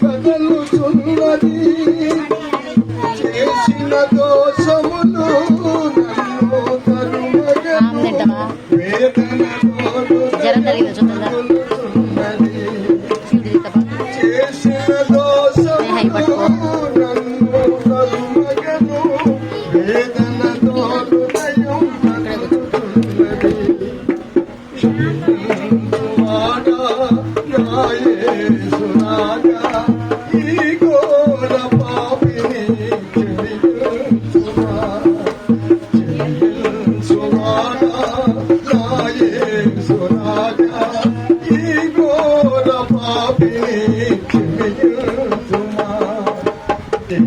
కదలుచున్నది చేసిన దోషములు నన్ను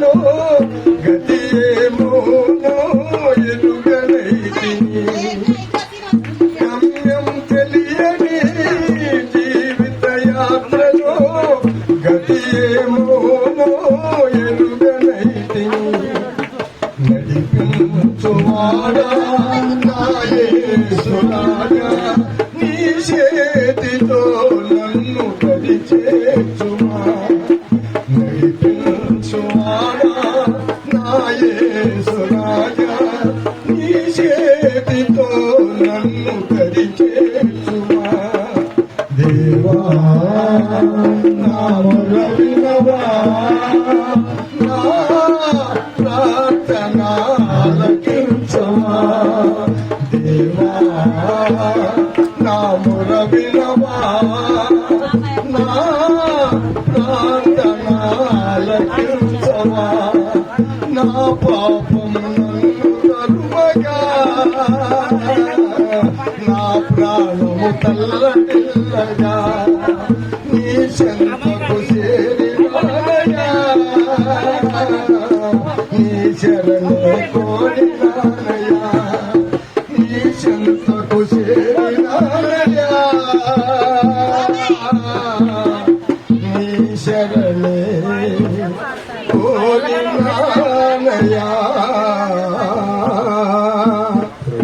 యాత్రలో గతి ఎరుగనైతిని గమ్యం తెలియని జీవిత యాత్రలో గతి ఎరుగనైతిని నడిపించువాడా నాయసులాగా నీ చేతితో నన్ను పరిచేచుమా దేవా నా మొర వినవా నా ప్రార్థన దేవా నా మొర వినవా నా ప్రార్థన నా పాపం నన్ను తరుమగా నా ప్రాణము తల్లడిల్లగా నీ చెంతకు చేరినానయా నీ శరణు కోరినానయా నీ చెంతకు చేరినానయా నీ శరణే కోరినానయా